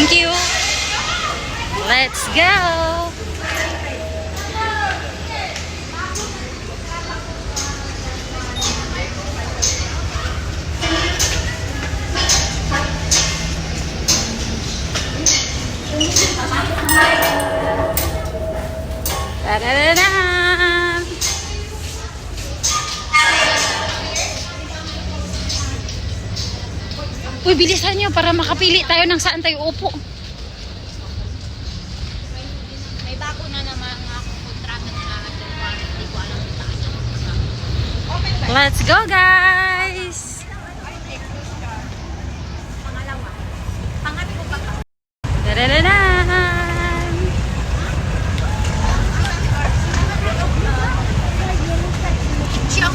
Thank you. Let's go. Da-da-da-da. Uy, bilisan nyo para makapili tayo ng saan tayo upo. May bago na naman ako kontrata na hindi ko alam kung saan. Let's go, guys! Pangalawa. Pangatlo pa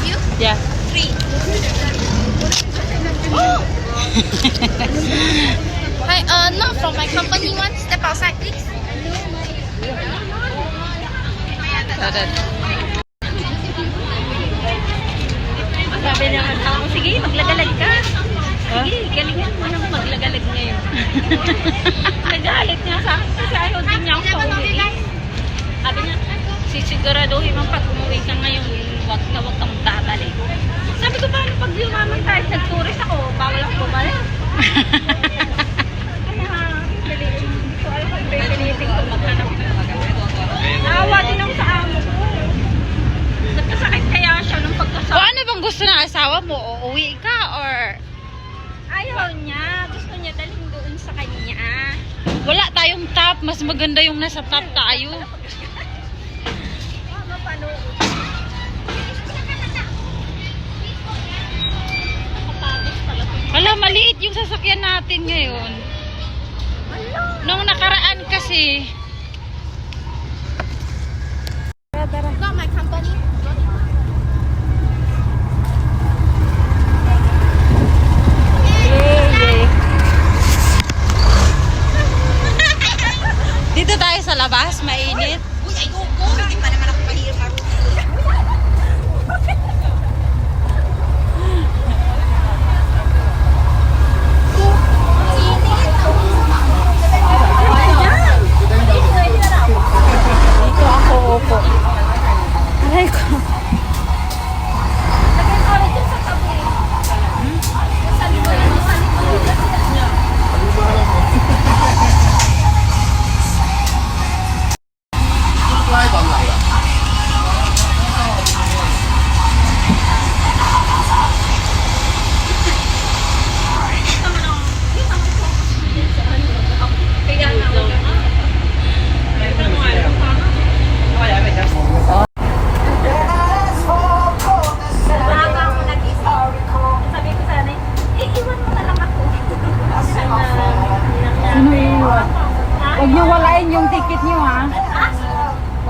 you? Yeah. Three. Oh! Hi, uh, no, from my company one. Step outside, please. Da-da. Sabi naman ako, sige, maglagalag ka. Sige, galingan mo nang maglagalag ngayon. Nagalit niya sa akin kasi ayaw din niya ako pauwi. Sabi niya, sisiguraduhin mo pag umuwi ka ngayon, wag na wag kang babalik. Sabi ko, paano pag yumaman tayo, nag-tourist ako, bawal ako bumalik. Kaya, dali, hindi ko alam kung pipilitin ko maghanap. Naawa din ako sa amo ko. Nagkasakit kaya siya nung O pagkasakit. ano bang gusto ng asawa mo? O uwi ka or... Ayaw niya. Gusto niya dalhin doon sa kanya. Wala tayong top. Mas maganda yung nasa top tayo. Mama, paano? Wala, maliit yung sasakyan natin ngayon. Nung nakaraan kasi... Got my company. Dito tayo sa labas, mainit.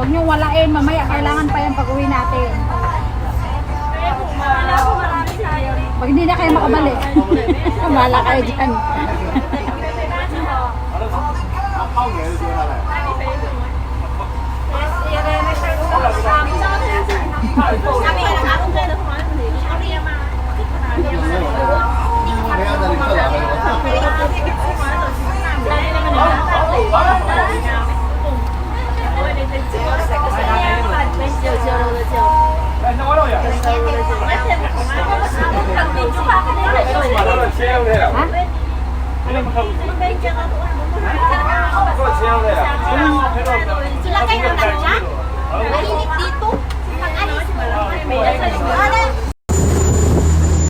Huwag niyo walain. Mamaya kailangan pa yan pag uwi natin. Pag hindi na kayo makabalik. Mala kayo dyan. 嗯好的好的好的好